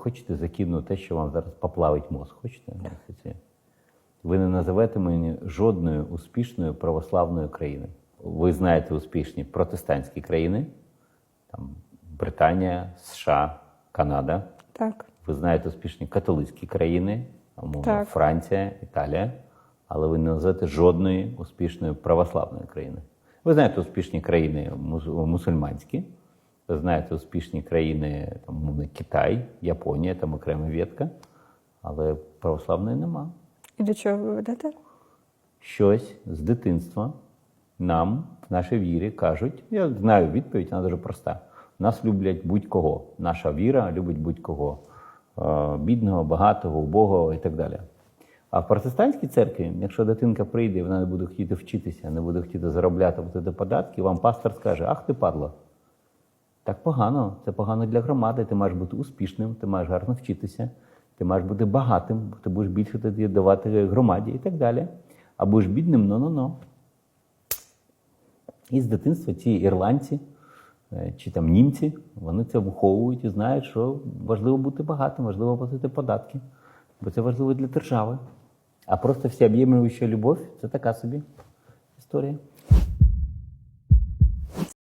хочете закину те, що вам зараз поплавить мозг? Хочете? Це- Ви не називете мені жодної успішної православної країни. Ви знаєте успішні протестантські країни, там Британія, США, Канада. Так. Ви знаєте успішні католицькі країни, умовно, Так. Франція, Італія, але ви не називаєте жодної успішної православної країни. Ви знаєте успішні країни мус- мусульманські, ви знаєте успішні країни там, Китай, Японія, там окрема ветка, але православної нема. І до чого ви ведете? Щось з дитинства нам в нашій вірі кажуть, я знаю відповідь, вона дуже проста. Нас люблять будь-кого. Наша віра любить будь-кого. Е, Бідного, багатого, убогого і так далі. А в протестантській церкві, якщо дитинка прийде, і вона не буде хотіти вчитися, не буде хотіти заробляти платити податки, вам пастор скаже: Ах ти падла. Так погано, це погано для громади. Ти маєш бути успішним, ти маєш гарно вчитися, ти маєш бути багатим, бо ти будеш більше тоді давати громаді і так далі. А будеш бідним, ну-ну-ну. І з дитинства ці ірландці е, чи там німці, вони це виховують і знають, що важливо бути багатим, важливо платити податки, бо це важливо для держави. А просто всеоб'ємлююча любов це така собі історія.